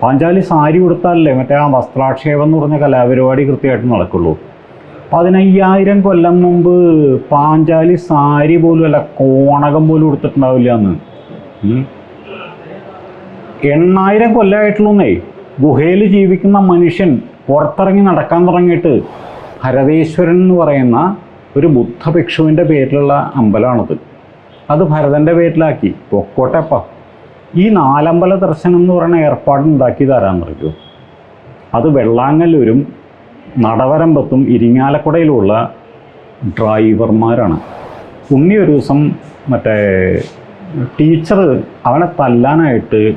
പാഞ്ചാലി സാരി കൊടുത്താലല്ലേ മറ്റേ ആ വസ്ത്രാക്ഷേപം എന്ന് പറഞ്ഞ കലാപരിപാടി കൃത്യമായിട്ട് നടക്കുള്ളൂ. പതിനയ്യായിരം കൊല്ലം മുമ്പ് പാഞ്ചാലി സാരി പോലും അല്ല കോണകം പോലും കൊടുത്തിട്ടുണ്ടാവില്ല എന്ന്. എണ്ണായിരം കൊല്ലമായിട്ടുള്ളൂന്നേ ഗുഹയിൽ ജീവിക്കുന്ന മനുഷ്യൻ പുറത്തിറങ്ങി നടക്കാൻ തുടങ്ങിയിട്ട് ഭരതേശ്വരൻ എന്ന് പറയുന്ന ഒരു ബുദ്ധഭിക്ഷുവിന്റെ പേരിലുള്ള അമ്പലമാണത് അത് ഭരതന്റെ പേരിലാക്കി. പൊക്കോട്ടെപ്പ ഈ നാലമ്പല ദർശനം എന്ന് പറയുന്ന ഏർപ്പാട് ഉണ്ടാക്കി തരാമെന്നറിയോ അത് വെള്ളാങ്ങല്ലൂരും നടവരമ്പത്തും ഇരിങ്ങാലക്കുടയിലുള്ള ഡ്രൈവർമാരാണ്. ഉണ്ണി ഒരു ദിവസം മറ്റേ ടീച്ചർ അവനെ തല്ലാനായിട്ട്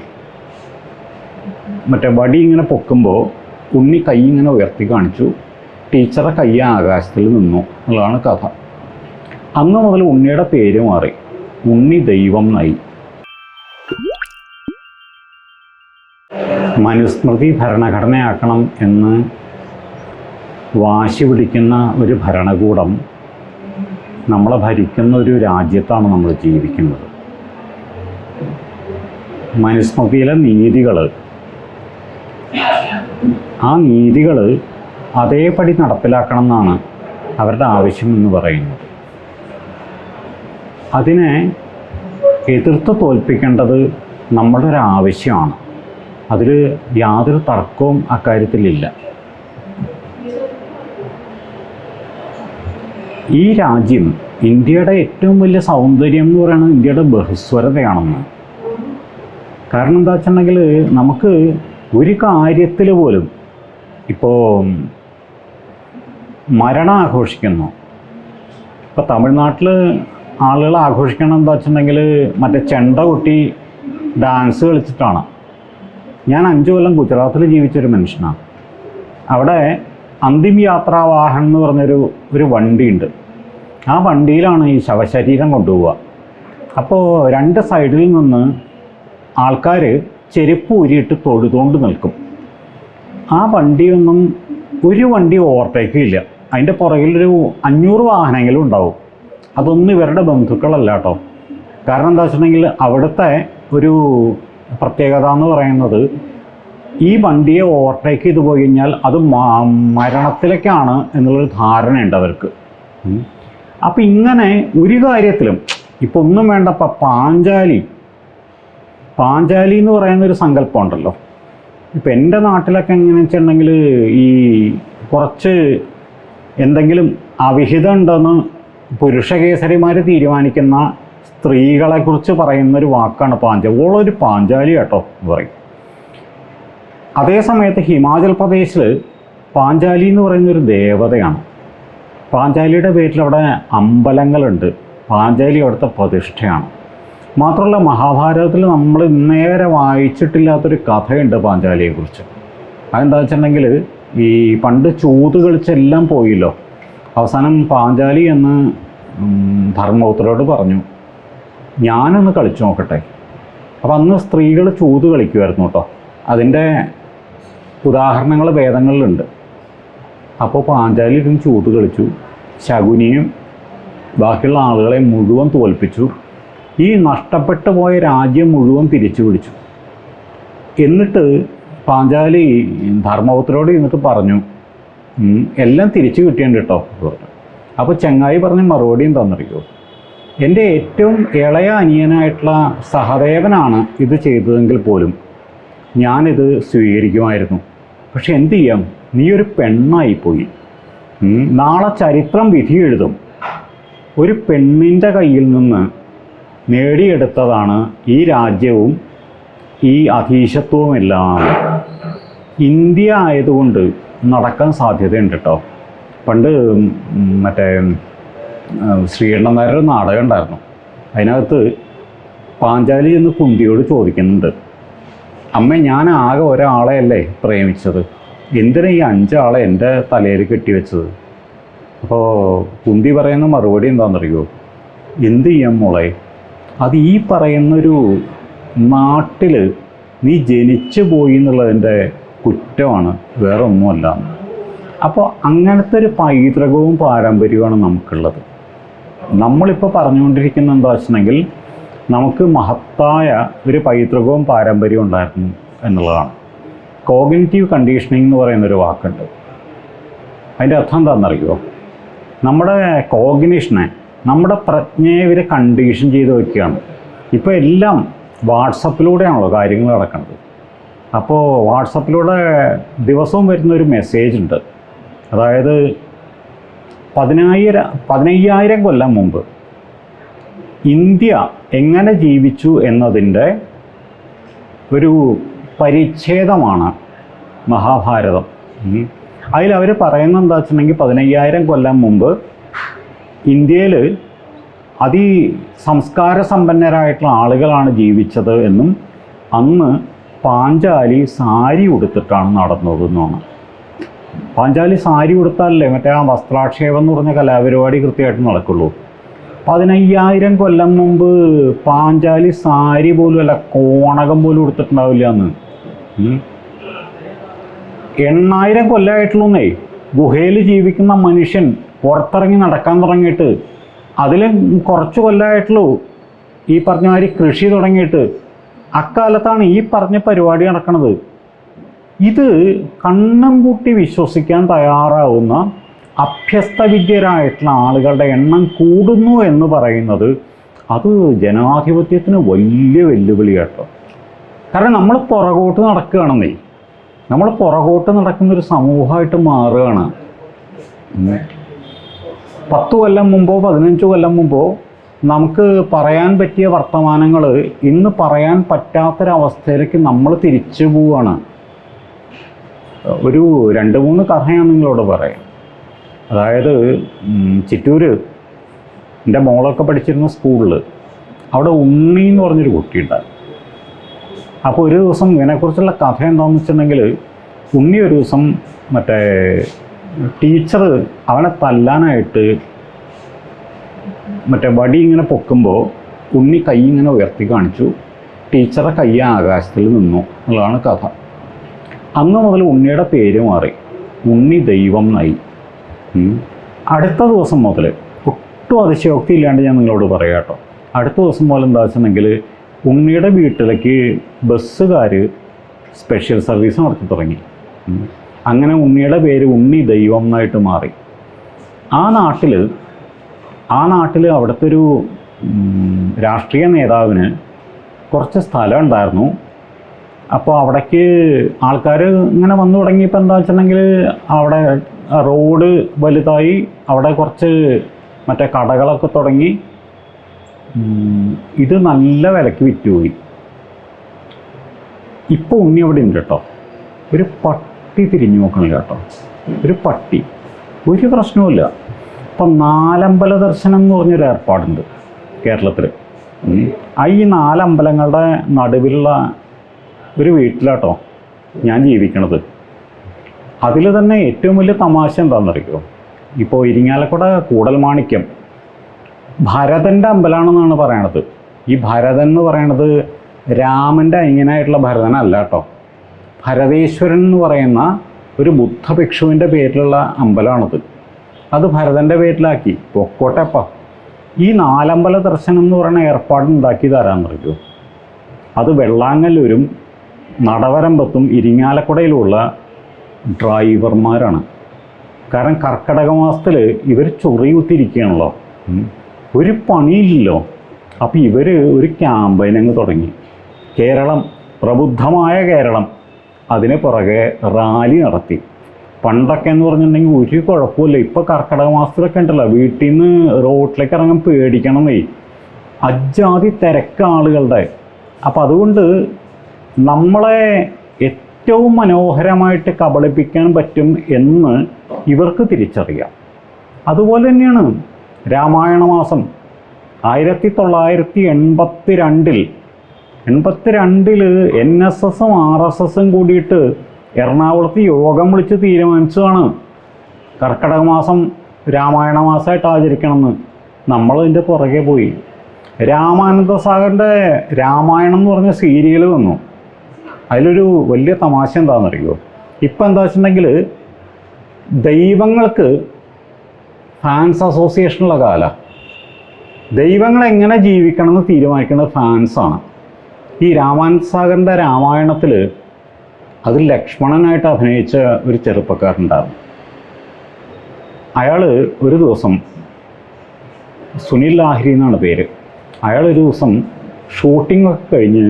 മറ്റേ വടി ഇങ്ങനെ പൊക്കുമ്പോൾ ഉണ്ണി കൈ ഇങ്ങനെ ഉയർത്തി കാണിച്ചു. ടീച്ചറെ കൈ ആകാശത്തിൽ നിന്നു എന്നുള്ളതാണ് കഥ. അന്ന് മുതൽ ഉണ്ണിയുടെ പേര് മാറി. ഉണ്ണി ദൈവം നായി മനുസ്മൃതി ഭരണഘടനയാക്കണം എന്ന് വാശി പിടിക്കുന്ന ഒരു ഭരണകൂടം നമ്മളെ ഭരിക്കുന്ന ഒരു രാജ്യത്താണ് നമ്മൾ ജീവിക്കുന്നത്. മനുസ്മൃതിയിലെ നീതികൾ ആ നീതികൾ അതേപടി നടപ്പിലാക്കണം എന്നാണ് അവരുടെ ആവശ്യം എന്ന് പറയുന്നത്. അതിനെ എതിർത്ത് തോൽപ്പിക്കേണ്ടത് നമ്മുടെ ഒരു ആവശ്യമാണ്. അതിൽ യാതൊരു തർക്കവും അക്കാര്യത്തിലില്ല. ഈ രാജ്യം ഇന്ത്യയുടെ ഏറ്റവും വലിയ സൗന്ദര്യം എന്ന് പറയുന്നത് ഇന്ത്യയുടെ ബഹുസ്വരതയാണെന്ന്. കാരണം എന്താ വെച്ചിട്ടുണ്ടെങ്കിൽ നമുക്ക് ഒരു കാര്യത്തിൽ പോലും ഇപ്പോൾ മരണം ആഘോഷിക്കുന്നു. ഇപ്പോൾ തമിഴ്നാട്ടിൽ ആളുകൾ ആഘോഷിക്കണം എന്താ വെച്ചിട്ടുണ്ടെങ്കിൽ മറ്റേ ചെണ്ട കൊട്ടി ഡാൻസ് കളിച്ചിട്ടാണ്. ഞാൻ അഞ്ചു കൊല്ലം ഗുജറാത്തിൽ ജീവിച്ചൊരു മനുഷ്യനാണ് അവിടെ അന്തിം യാത്രാവാഹനം എന്ന് പറഞ്ഞൊരു ഒരു വണ്ടിയുണ്ട്. ആ വണ്ടിയിലാണ് ഈ ശവശരീരം കൊണ്ടുപോവുക. അപ്പോൾ രണ്ട് സൈഡിൽ നിന്ന് ആൾക്കാർ ചെരുപ്പ് ഊരിയിട്ട് തൊഴുതുകൊണ്ട് നിൽക്കും. ആ വണ്ടിയൊന്നും ഒരു വണ്ടി ഓവർടേക്കും ഇല്ല അതിന്റെ പുറകിലൊരു അഞ്ഞൂറ് വാഹനങ്ങളും ഉണ്ടാവും. അതൊന്നും ഇവരുടെ ബന്ധുക്കളല്ല കേട്ടോ. കാരണം എന്താ വെച്ചിട്ടുണ്ടെങ്കിൽ അവിടുത്തെ ഒരു പ്രത്യേകത എന്ന് പറയുന്നത് ഈ വണ്ടിയെ ഓവർടേക്ക് ചെയ്തു പോയി കഴിഞ്ഞാൽ അത് മരണത്തിലേക്കാണ് എന്നുള്ളൊരു ധാരണയുണ്ട് അവർക്ക്. അപ്പം ഇങ്ങനെ ഒരു കാര്യത്തിലും ഇപ്പം ഒന്നും വേണ്ട പാഞ്ചാലി. പാഞ്ചാലി എന്ന് പറയുന്ന ഒരു സങ്കല്പം ഉണ്ടല്ലോ ഇപ്പം എന്റെ നാട്ടിലൊക്കെ എങ്ങനെയാണെന്ന് വെച്ചിട്ടുണ്ടെങ്കിൽ ഈ കുറച്ച് എന്തെങ്കിലും അവിഹിതം ഉണ്ടെന്ന് പുരുഷകേസരിമാർ തീരുമാനിക്കുന്ന സ്ത്രീകളെക്കുറിച്ച് പറയുന്ന ഒരു വാക്കാണ് പാഞ്ച. ഓളൊരു പാഞ്ചാലി കേട്ടോ എന്ന് പറയും അതേസമയത്ത് ഹിമാചൽ പ്രദേശിൽ പാഞ്ചാലി എന്ന് പറയുന്ന ഒരു ദേവതയാണ്. പാഞ്ചാലിയുടെ പേരിൽ അവിടെ അമ്പലങ്ങളുണ്ട്. പാഞ്ചാലി അവിടുത്തെ പ്രതിഷ്ഠയാണ്. മാത്രമല്ല മഹാഭാരതത്തിൽ നമ്മൾ ഇന്നേരെ വായിച്ചിട്ടില്ലാത്തൊരു കഥയുണ്ട് പാഞ്ചാലിയെക്കുറിച്ച്. അതെന്താ വെച്ചിട്ടുണ്ടെങ്കിൽ ഈ പണ്ട് ചൂത് കളിച്ചെല്ലാം പോയില്ലോ. അവസാനം പാഞ്ചാലി എന്ന് ധർമ്മപുത്രോട് പറഞ്ഞു. ഞാനൊന്ന് കളിച്ചു നോക്കട്ടെ. അപ്പം അന്ന് സ്ത്രീകൾ ചൂത് കളിക്കുമായിരുന്നു കേട്ടോ. അതിന്റെ ഉദാഹരണങ്ങൾ വേദങ്ങളിലുണ്ട്. അപ്പോൾ പാഞ്ചാലി ഇരുന്ന് ചൂത് കളിച്ചു. ശകുനിയും ബാക്കിയുള്ള ആളുകളെ മുഴുവൻ തോൽപ്പിച്ചു. ഈ നഷ്ടപ്പെട്ടു പോയ രാജ്യം മുഴുവൻ തിരിച്ചു പിടിച്ചു. എന്നിട്ട് പാഞ്ചാലി ധർമ്മപുത്രോട് ഇന്നിട്ട് പറഞ്ഞു എല്ലാം തിരിച്ചു കിട്ടിയുണ്ട് കേട്ടോ അപ്പോൾ ചങ്ങായി പറഞ്ഞ് മറുപടിയും തന്നറിയോ എന്റെ ഏറ്റവും ഇളയ അനിയനായിട്ടുള്ള സഹദേവനാണ് ഇത് ചെയ്തതെങ്കിൽ പോലും ഞാനിത് സ്വീകരിക്കുമായിരുന്നു. പക്ഷെ എന്തു ചെയ്യാം? നീ ഒരു പെണ്ണായിപ്പോയി. പോയി നാളെ ചരിത്രം വിധി എഴുതും. ഒരു പെണ്ണിന്റെ കയ്യിൽ നിന്ന് നേടിയെടുത്തതാണ് ഈ രാജ്യവും ഈ അധീശത്വവും എല്ലാം ഇന്ത്യ ആയതുകൊണ്ട് നടക്കാൻ സാധ്യതയുണ്ട് കേട്ടോ. പണ്ട് മറ്റേ ശ്രീകണ്ഠൻ ഒരു നാടകം ഉണ്ടായിരുന്നു. അതിനകത്ത് പാഞ്ചാലി എന്ന് കുന്തിയോട് ചോദിക്കുന്നുണ്ട്. അമ്മ ഞാൻ ആകെ ഒരാളെയല്ലേ പ്രേമിച്ചത്? എന്തിനാ ഈ അഞ്ചാളെ എന്റെ തലയിൽ കെട്ടിവെച്ചത്? അപ്പോൾ കുന്തി പറയുന്ന മറുപടി എന്താണെന്നറിയോ? എന്ത് ചെയ്യാം മോളെ? അത് ഈ പറയുന്നൊരു നാട്ടിൽ നീ ജനിച്ചു പോയി എന്നുള്ളതിന്റെ കുറ്റമാണ് വേറെ ഒന്നുമല്ല അപ്പോൾ അങ്ങനത്തെ ഒരു പൈതൃകവും പാരമ്പര്യവുമാണ് നമുക്കുള്ളത്. നമ്മളിപ്പോൾ പറഞ്ഞുകൊണ്ടിരിക്കുന്ന എന്താ വെച്ചിട്ടുണ്ടെങ്കിൽ നമുക്ക് മഹത്തായ ഒരു പൈതൃകവും പാരമ്പര്യവും ഉണ്ടായിരുന്നു എന്നുള്ളതാണ്. കോഗ്നിറ്റീവ് കണ്ടീഷനിങ് എന്ന് പറയുന്നൊരു വാക്കുണ്ട്. അതിന്റെ അർത്ഥം എന്താണെന്നറിയോ? നമ്മുടെ കോഗ്നിഷനെ നമ്മുടെ പ്രജ്ഞയെ ഇവർ കണ്ടീഷൻ ചെയ്ത് വയ്ക്കുകയാണ് ഇപ്പോൾ എല്ലാം വാട്സപ്പിലൂടെയാണല്ലോ കാര്യങ്ങൾ നടക്കുന്നത്. അപ്പോൾ വാട്സപ്പിലൂടെ ദിവസവും വരുന്ന ഒരു മെസ്സേജ് ഉണ്ട്. അതായത് പതിനായിരം പതിനയ്യായിരം കൊല്ലം മുമ്പ് ഇന്ത്യ എങ്ങനെ ജീവിച്ചു എന്നതിന്റെ ഒരു പരിച്ഛേദമാണ് മഹാഭാരതം. അതിൽ അവർ പറയുന്നത് എന്താ വെച്ചിട്ടുണ്ടെങ്കിൽ പതിനയ്യായിരം കൊല്ലം മുമ്പ് ഇന്ത്യയിൽ അതി സംസ്കാര സമ്പന്നരായിട്ടുള്ള ആളുകളാണ് ജീവിച്ചത് എന്നും അന്ന് പാഞ്ചാലി സാരി ഉടുത്തിട്ടാണ് നടന്നത് എന്നാണ്. പാഞ്ചാലി സാരി ഉടുത്താലല്ലേ മറ്റേ ആ വസ്ത്രാക്ഷേപം എന്ന് പറഞ്ഞ കലാപരിപാടി കൃത്യമായിട്ട് നടക്കുള്ളൂ. പതിനയ്യായിരം കൊല്ലം മുമ്പ് പാഞ്ചാലി സാരി പോലും അല്ല കോണകം പോലും ഉടുത്തിട്ടുണ്ടാവില്ല എന്ന്. എണ്ണായിരം കൊല്ലമായിട്ടുള്ളൂന്നേ ഗുഹയിൽ ജീവിക്കുന്ന മനുഷ്യൻ പുറത്തിറങ്ങി നടക്കാൻ തുടങ്ങിയിട്ട് അതിൽ കുറച്ച് കൊല്ലമായിട്ടുള്ളൂ ഈ പറഞ്ഞ മാതിരി കൃഷി തുടങ്ങിയിട്ട്. അക്കാലത്താണ് ഈ പറഞ്ഞ പരിപാടി നടക്കുന്നത് ഇത് കണ്ണം കൂട്ടി വിശ്വസിക്കാൻ തയ്യാറാവുന്ന അഭ്യസ്തവിദ്യരായിട്ടുള്ള ആളുകളുടെ എണ്ണം കൂടുന്നു എന്ന് പറയുന്നത് അത് ജനാധിപത്യത്തിന് വലിയ വെല്ലുവിളി കേട്ടോ കാരണം നമ്മൾ പുറകോട്ട് നടക്കുകയാണെന്നേ നമ്മൾ പുറകോട്ട് നടക്കുന്നൊരു സമൂഹമായിട്ട് മാറുകയാണ്. പത്ത് കൊല്ലം മുമ്പോ പതിനഞ്ച് കൊല്ലം മുമ്പോ നമുക്ക് പറയാൻ പറ്റിയ വർത്തമാനങ്ങൾ ഇന്ന് പറയാൻ പറ്റാത്തൊരവസ്ഥയിലേക്ക് നമ്മൾ തിരിച്ചു പോവുകയാണ്. ഒരു രണ്ട് മൂന്ന് കഥ ഞാൻ നിങ്ങളോട് പറയാം. അതായത് ചിറ്റൂര് എന്റെ മോളൊക്കെ പഠിച്ചിരുന്ന സ്കൂളിൽ അവിടെ ഉണ്ണി എന്ന് പറഞ്ഞൊരു കുട്ടിയുണ്ടായിരുന്നു അപ്പോൾ ഒരു ദിവസം ഇതിനെക്കുറിച്ചുള്ള കഥ എന്താണെന്ന് വെച്ചിട്ടുണ്ടെങ്കിൽ ഉണ്ണി ഒരു ദിവസം മറ്റേ ടീച്ചർ അവനെ തല്ലാനായിട്ട് മറ്റേ വടി ഇങ്ങനെ പൊക്കുമ്പോൾ ഉണ്ണി കൈ ഇങ്ങനെ ഉയർത്തി കാണിച്ചു. ടീച്ചറെ കൈ ആകാശത്തിൽ നിന്നു എന്നുള്ളതാണ് കഥ. അന്ന് മുതൽ ഉണ്ണിയുടെ പേര് മാറി. ഉണ്ണി ദൈവം നായി. അടുത്ത ദിവസം മുതൽ ഒട്ടും അതിശയോക്തി ഇല്ലാണ്ട് ഞാൻ നിങ്ങളോട് പറയാം കേട്ടോ. അടുത്ത ദിവസം മുതൽ എന്താ വെച്ചിട്ടുണ്ടെങ്കിൽ ഉണ്ണിയുടെ വീട്ടിലേക്ക് ബസ്സുകാർ സ്പെഷ്യൽ സർവീസ് നടത്തി തുടങ്ങി. അങ്ങനെ ഉണ്ണിയുടെ പേര് ഉണ്ണി ദൈവം എന്നായിട്ട് മാറി. ആ നാട്ടിൽ ആ നാട്ടിൽ അവിടുത്തെ ഒരു രാഷ്ട്രീയ നേതാവിന് കുറച്ച് സ്ഥലം ഉണ്ടായിരുന്നു. അപ്പോൾ അവിടേക്ക് ആൾക്കാർ ഇങ്ങനെ വന്നു തുടങ്ങിയപ്പോൾ എന്താ വെച്ചിട്ടുണ്ടെങ്കിൽ അവിടെ റോഡ് വലുതായി. അവിടെ കുറച്ച് മറ്റേ കടകളൊക്കെ തുടങ്ങി. ഇത് നല്ല വിലക്ക് വിറ്റുപോയി. ഇപ്പോൾ ഉണ്ണി അവിടെ ഉണ്ട് കേട്ടോ. ഒരു പട്ടി തിരിഞ്ഞു നോക്കണില്ല കേട്ടോ. ഒരു പട്ടി. ഒരു പ്രശ്നവുമില്ല. ഇപ്പം നാലമ്പല ദർശനം എന്ന് പറഞ്ഞൊരു ഏർപ്പാടുണ്ട് കേരളത്തിൽ ഈ നാലമ്പലങ്ങളുടെ നടുവിലുള്ള ഒരു വീട്ടിലാട്ടോ ഞാൻ ജീവിക്കണത്. അതിൽ തന്നെ ഏറ്റവും വലിയ തമാശ എന്താണെന്നറിയോ ഇപ്പോൾ ഇരിങ്ങാലക്കുട കൂടൽ മാണിക്യം ഭരതന്റെ അമ്പലമാണെന്നാണ് പറയണത്. ഈ ഭരതൻ എന്ന് പറയണത് രാമന്റെ അനിയനായിട്ടുള്ള ഭരതനല്ല കേട്ടോ ഭരതേശ്വരൻ എന്ന് പറയുന്ന ഒരു ബുദ്ധഭിക്ഷുവിന്റെ പേരിലുള്ള അമ്പലമാണത് അത് ഭരതന്റെ പേരിലാക്കി. പൊക്കോട്ടെപ്പ. ഈ നാലമ്പല ദർശനം എന്ന് പറയുന്ന ഏർപ്പാട് ഉണ്ടാക്കി തരാമെന്നറിയോ അത് വെള്ളാങ്ങല്ലൂരും നടവരമ്പത്തും ഇരിങ്ങാലക്കുടയിലുള്ള ഡ്രൈവർമാരാണ്. കാരണം കർക്കടക മാസത്തിൽ ഇവർ ചൊറി കുത്തിരിക്കുകയാണല്ലോ ഒരു പണിയില്ലല്ലോ. അപ്പോൾ ഇവർ ഒരു ക്യാമ്പയിൻ അങ്ങ് തുടങ്ങി. കേരളം പ്രബുദ്ധമായ കേരളം. അതിന് പുറകെ റാലി നടത്തി. പണ്ടൊക്കെ എന്ന് പറഞ്ഞിട്ടുണ്ടെങ്കിൽ ഒരു കുഴപ്പമില്ല ഇപ്പോൾ കർക്കിടക മാസത്തിലൊക്കെ ഉണ്ടല്ലോ. വീട്ടിൽ നിന്ന് റോട്ടിലേക്ക് ഇറങ്ങാൻ പേടിക്കണമെന്നേ. അജാതി തിരക്ക് ആളുകളുടെ അപ്പം അതുകൊണ്ട് നമ്മളെ ഏറ്റവും മനോഹരമായിട്ട് കബളിപ്പിക്കാൻ പറ്റും എന്ന് ഇവർക്ക് തിരിച്ചറിയാം. അതുപോലെ തന്നെയാണ് രാമായണ മാസം ആയിരത്തി തൊള്ളായിരത്തി എൺപത്തി രണ്ടിൽ എൺപത്തി രണ്ടിൽ എൻ എസ് എസും ആർ എസ് എസും കൂടിയിട്ട് എറണാകുളത്ത് യോഗം വിളിച്ച് തീരുമാനിച്ചതാണ്. കർക്കിടക മാസം രാമായണ മാസമായിട്ട് ആചരിക്കണമെന്ന്. നമ്മളതിന്റെ പുറകെ പോയി. രാമാനന്ദ സാഗറിന്റെ രാമായണം എന്ന് പറഞ്ഞ സീരിയൽ വന്നു. അതിലൊരു വലിയ തമാശ എന്താണെന്നറിയോ? ഇപ്പം എന്താ വെച്ചിട്ടുണ്ടെങ്കിൽ ദൈവങ്ങൾക്ക് ഫാൻസ് അസോസിയേഷനുള്ള കാല. ദൈവങ്ങൾ എങ്ങനെ ജീവിക്കണം എന്ന് തീരുമാനിക്കുന്നത് ഫാൻസാണ് ഈ രാമാനന്ദ സാഗറിന്റെ രാമായണത്തിൽ അതിൽ ലക്ഷ്മണനായിട്ട് അഭിനയിച്ച ഒരു ചെറുപ്പക്കാരുണ്ടായിരുന്നു അയാൾ ഒരു ദിവസം സുനിൽ ലാഹരി എന്നാണ് പേര്. അയാൾ ഒരു ദിവസം ഷൂട്ടിംഗ് ഒക്കെ കഴിഞ്ഞ്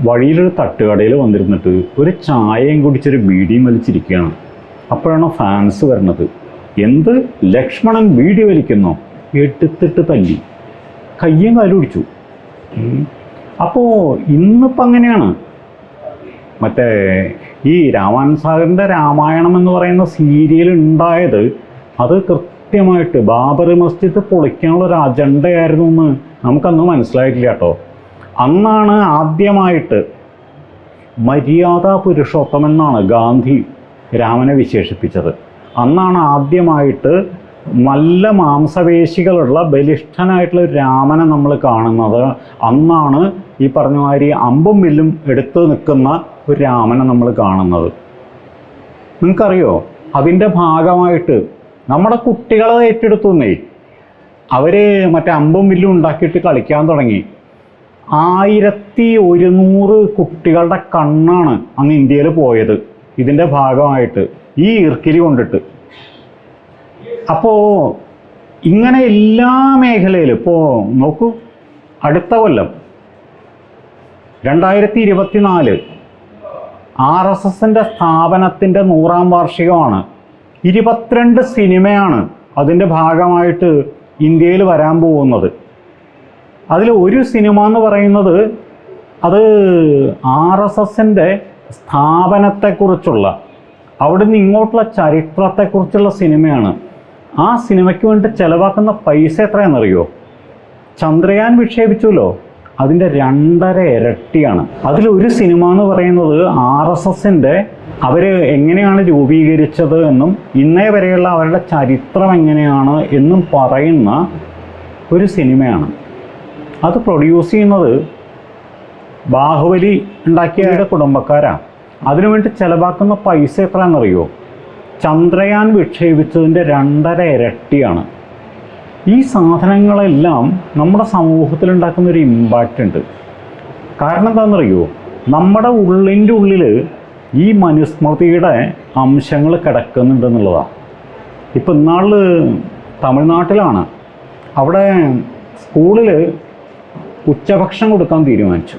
വഴിയിലൊരു തട്ടുകടയിൽ വന്നിരുന്നിട്ട് ഒരു ചായയും കുടിച്ചൊരു ബീഡിയും വലിച്ചിരിക്കുകയാണ്. അപ്പോഴാണ് ഫാൻസ് വരുന്നത് എന്ത്? ലക്ഷ്മണൻ ബീഡി വലിക്കുന്നോ? എടുത്തിട്ട് തല്ലി. കയ്യും കാലും പിടിച്ചു അപ്പോൾ ഇന്നിപ്പോൾ അങ്ങനെയാണ്. മറ്റേ ഈ രാമാനന്ദ സാഗറിന്റെ രാമായണം എന്ന് പറയുന്ന സീരിയൽ ഉണ്ടായത് അത് കൃത്യമായിട്ട് ബാബറി മസ്ജിദ് പൊളിക്കാനുള്ള ഒരു അജണ്ടയായിരുന്നു എന്ന് നമുക്കന്ന് മനസ്സിലായിട്ടില്ല കേട്ടോ. അന്നാണ് ആദ്യമായിട്ട് മര്യാദ പുരുഷോത്തമൻ എന്നാണ് ഗാന്ധി രാമനെ വിശേഷിപ്പിച്ചത്. അന്നാണ് ആദ്യമായിട്ട് നല്ല മാംസപേശികളുള്ള ബലിഷ്ഠനായിട്ടുള്ള രാമനെ നമ്മൾ കാണുന്നത്. അന്നാണ് ഈ പറഞ്ഞ മാതിരി അമ്പും വില്ലും എടുത്തു നിൽക്കുന്ന ഒരു രാമനെ നമ്മൾ കാണുന്നത്. നിങ്ങൾക്കറിയോ? അതിന്റെ ഭാഗമായിട്ട് നമ്മുടെ കുട്ടികളെ ഏറ്റെടുത്തുന്നേ അവർ മറ്റേ അമ്പും വില്ലും ഉണ്ടാക്കിയിട്ട് കളിക്കാൻ തുടങ്ങി. ആയിരത്തി ഒരുന്നൂറ് കുട്ടികളുടെ കണ്ണാണ് അന്ന് ഇന്ത്യയിൽ പോയത്. ഇതിന്റെ ഭാഗമായിട്ട് ഈ ഇർക്കിലി കൊണ്ടിട്ട്. അപ്പോൾ ഇങ്ങനെ എല്ലാ മേഖലയിലും ഇപ്പോൾ നോക്കൂ അടുത്ത കൊല്ലം രണ്ടായിരത്തി ഇരുപത്തിനാല് ആർ എസ് എസിന്റെ സ്ഥാപനത്തിന്റെ നൂറാം വാർഷികമാണ്. ഇരുപത്തിരണ്ട് സിനിമയാണ് അതിന്റെ ഭാഗമായിട്ട് ഇന്ത്യയിൽ വരാൻ പോകുന്നത്. അതിൽ ഒരു സിനിമ എന്ന് പറയുന്നത് അത് ആർ എസ് എസിന്റെ സ്ഥാപനത്തെക്കുറിച്ചുള്ള അവിടുന്ന് ഇങ്ങോട്ടുള്ള ചരിത്രത്തെക്കുറിച്ചുള്ള സിനിമയാണ്. ആ സിനിമയ്ക്ക് വേണ്ടി ചിലവാക്കുന്ന പൈസ എത്രയാണെന്നറിയോ? ചന്ദ്രയാൻ വിക്ഷേപിച്ചുല്ലോ. അതിന്റെ രണ്ടര ഇരട്ടിയാണ്. അതിലൊരു സിനിമ എന്ന് പറയുന്നത് ആർ എസ് എസിന്റെ അവർ എങ്ങനെയാണ് രൂപീകരിച്ചത് എന്നും ഇന്നേ വരെയുള്ള അവരുടെ ചരിത്രം എങ്ങനെയാണ് എന്നും പറയുന്ന ഒരു സിനിമയാണ്. അത് പ്രൊഡ്യൂസ് ചെയ്യുന്നത് ബാഹുബലി ഉണ്ടാക്കിയവരുടെ കുടുംബക്കാരാണ്. അതിനുവേണ്ടി ചിലവാക്കുന്ന പൈസ എത്രയാണെന്നറിയോ? ചന്ദ്രയാൻ വിക്ഷേപിച്ചതിന്റെ രണ്ടര ഇരട്ടിയാണ്. ഈ സാധനങ്ങളെല്ലാം നമ്മുടെ സമൂഹത്തിൽ ഉണ്ടാക്കുന്ന ഒരു ഇമ്പാക്റ്റ് ഉണ്ട്. കാരണം എന്താണെന്നറിയോ? നമ്മുടെ ഉള്ളിന്റെ ഉള്ളിൽ ഈ മനുസ്മൃതിയുടെ അംശങ്ങൾ കിടക്കുന്നുണ്ടെന്നുള്ളതാണ് ഇപ്പം ഇന്നാളിൽ തമിഴ്നാട്ടിലാണ്. അവിടെ സ്കൂളിൽ ഉച്ചഭക്ഷണം കൊടുക്കാൻ തീരുമാനിച്ചു.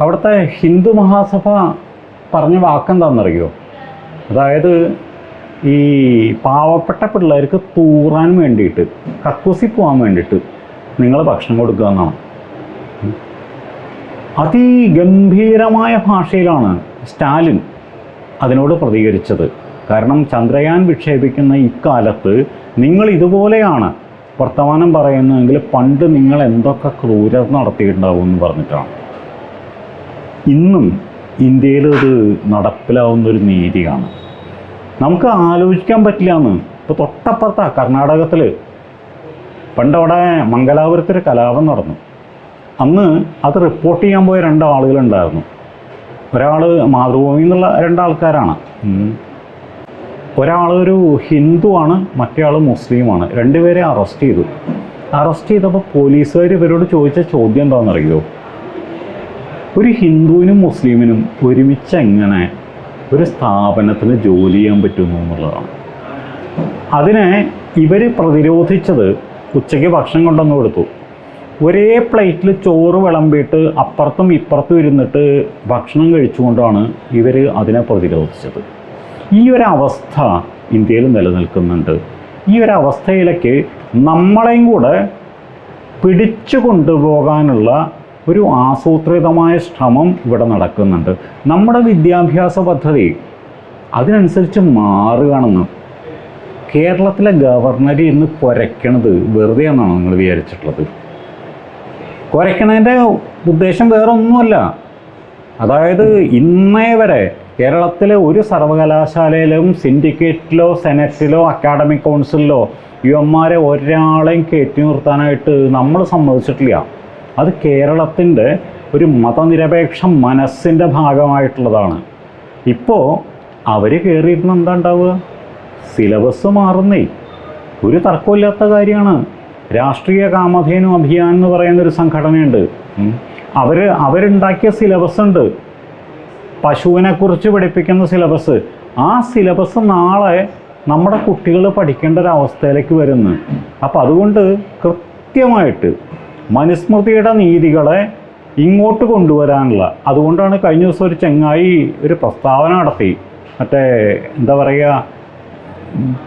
അവിടുത്തെ ഹിന്ദു മഹാസഭ പറഞ്ഞ വാക്കെന്താണെന്നറിയോ? അതായത് ഈ പാവപ്പെട്ട പിള്ളേർക്ക് തൂറാൻ വേണ്ടിയിട്ട് കക്കൂസി പോകാൻ വേണ്ടിയിട്ട് നിങ്ങൾ ഭക്ഷണം കൊടുക്കുക എന്നാണ്. അതിഗംഭീരമായ ഭാഷയിലാണ് സ്റ്റാലിൻ അതിനോട് പ്രതികരിച്ചത്. കാരണം ചന്ദ്രയാൻ വിക്ഷേപിക്കുന്ന ഇക്കാലത്ത് നിങ്ങൾ ഇതുപോലെയാണ് വർത്തമാനം പറയുന്നതെങ്കിൽ പണ്ട് നിങ്ങൾ എന്തൊക്കെ ക്രൂരത നടത്തിയിട്ടുണ്ടാവും എന്ന് പറഞ്ഞിട്ടാണ്. ഇന്നും ഇന്ത്യയിൽ ഇത് നടപ്പിലാവുന്ന ഒരു നീതിയാണ്. നമുക്ക് ആലോചിക്കാൻ പറ്റില്ല എന്ന് ഇപ്പോൾ തൊട്ടപ്പുറത്താണ് കർണാടകത്തിൽ പണ്ടവിടെ മംഗലാപുരത്തൊരു കലാപം നടന്നു. അന്ന് അത് റിപ്പോർട്ട് ചെയ്യാൻ പോയ രണ്ട് ആളുകളുണ്ടായിരുന്നു. ഒരാൾ മാതൃഭൂമി എന്നുള്ള രണ്ടാൾക്കാരാണ്. ഒരാൾ ഒരു ഹിന്ദുവാണ് ആൾ മുസ്ലിമാണ്. രണ്ടുപേരെ അറസ്റ്റ് ചെയ്തു. അറസ്റ്റ് ചെയ്തപ്പോൾ പോലീസുകാർ ഇവരോട് ചോദിച്ച ചോദ്യം എന്താണെന്നറിയോ? ഒരു ഹിന്ദുവിനും മുസ്ലിമിനും ഒരുമിച്ച് എങ്ങനെ ഒരു സ്ഥാപനത്തിന് ജോലി ചെയ്യാൻ പറ്റുന്നു എന്നുള്ളതാണ്. അതിനെ ഇവർ പ്രതിരോധിച്ചത് ഉച്ചയ്ക്ക് ഭക്ഷണം കൊണ്ടുവന്ന് കൊടുത്തു. ഒരേ പ്ലേറ്റിൽ ചോറ് വിളമ്പിയിട്ട് അപ്പുറത്തും ഇപ്പുറത്തും ഇരുന്നിട്ട് ഭക്ഷണം കഴിച്ചുകൊണ്ടാണ് ഇവർ അതിനെ പ്രതിരോധിച്ചത്. ഈ ഒരു അവസ്ഥ ഇന്ത്യയിൽ നിലനിൽക്കുന്നുണ്ട്. ഈ ഒരു അവസ്ഥയിലേക്ക് നമ്മളെയും കൂടെ പിടിച്ചു കൊണ്ടുപോകാനുള്ള ഒരു ആസൂത്രിതമായ ശ്രമം ഇവിടെ നടക്കുന്നുണ്ട്. നമ്മുടെ വിദ്യാഭ്യാസ പദ്ധതി അതിനനുസരിച്ച് മാറുകയാണെന്ന് കേരളത്തിലെ ഗവർണർ ഇന്ന് കുരയ്ക്കണത് വെറുതെ എന്നാണ് നിങ്ങൾ വിചാരിച്ചിട്ടുള്ളത്? കുരയ്ക്കണതിന്റെ ഉദ്ദേശം വേറെ ഒന്നുമല്ല അതായത് ഇന്നേ വരെ കേരളത്തിലെ ഒരു സർവകലാശാലയിലും സിൻഡിക്കേറ്റിലോ സെനറ്റിലോ അക്കാഡമിക് കൗൺസിലിലോ യുവന്മാരെ ഒരാളെയും കയറ്റി നിർത്താനായിട്ട് നമ്മൾ സമ്മതിച്ചിട്ടില്ല. അത് കേരളത്തിന്റെ ഒരു മതനിരപേക്ഷ മനസ്സിന്റെ ഭാഗമായിട്ടുള്ളതാണ്. ഇപ്പോൾ അവർ കയറിയിരുന്ന എന്താ ഉണ്ടാവുക? സിലബസ് മാറുന്നേ. ഒരു തർക്കമില്ലാത്ത കാര്യമാണ്. രാഷ്ട്രീയ കാമധേനു അഭിയാൻ എന്ന് പറയുന്ന ഒരു സംഘടനയുണ്ട്. അവർ അവർ അവരുണ്ടാക്കിയ സിലബസ് ഉണ്ട്. പശുവിനെ കുറിച്ച് പഠിപ്പിക്കുന്ന സിലബസ്. ആ സിലബസ് നാളെ നമ്മുടെ കുട്ടികൾ പഠിക്കേണ്ട ഒരു അവസ്ഥയിലേക്ക് വരുന്നു. അപ്പം അതുകൊണ്ട് കൃത്യമായിട്ട് മനുസ്മൃതിയുടെ നീതികളെ ഇങ്ങോട്ട് കൊണ്ടുവരാനുള്ള അതുകൊണ്ടാണ് കഴിഞ്ഞ ദിവസം ഒരു ചങ്ങായി ഒരു പ്രസ്താവന നടത്തി. മറ്റേ എന്താ പറയുക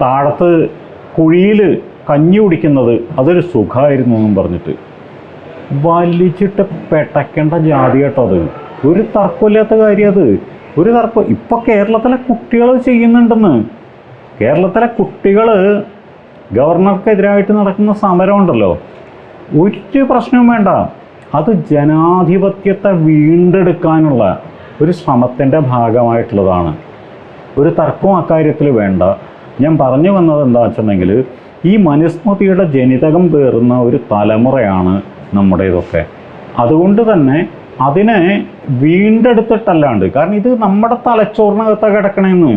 താഴത്ത് കുഴിയിൽ കഞ്ഞി കുടിക്കുന്നത് അതൊരു സുഖമായിരുന്നു എന്നും പറഞ്ഞിട്ട്. വലിച്ചിട്ട് പെട്ടക്കേണ്ട ജാതി കേട്ടോ അത്. ഒരു തർക്കമില്ലാത്ത കാര്യം അത്. ഒരു തർക്കം. ഇപ്പൊ കേരളത്തിലെ കുട്ടികൾ ചെയ്യുന്നുണ്ടെന്ന്. കേരളത്തിലെ കുട്ടികൾ ഗവർണർക്കെതിരായിട്ട് നടക്കുന്ന സമരം ഉണ്ടല്ലോ ഒരു പ്രശ്നവും വേണ്ട. അത് ജനാധിപത്യത്തെ വീണ്ടെടുക്കാനുള്ള ഒരു ശ്രമത്തിന്റെ ഭാഗമായിട്ടുള്ളതാണ്. ഒരു തർക്കവും അക്കാര്യത്തിൽ വേണ്ട. ഞാൻ പറഞ്ഞു വന്നത് എന്താ വെച്ചിട്ടുണ്ടെങ്കിൽ ഈ മനുസ്മൃതിയുടെ ജനിതകം പേറുന്ന ഒരു തലമുറയാണ് നമ്മുടേതൊക്കെ. അതുകൊണ്ട് തന്നെ അതിനെ വീണ്ടെടുത്തിട്ടല്ലാണ്ട് കാരണം ഇത് നമ്മുടെ തലച്ചോറിനകത്താണ് കിടക്കണേന്ന്.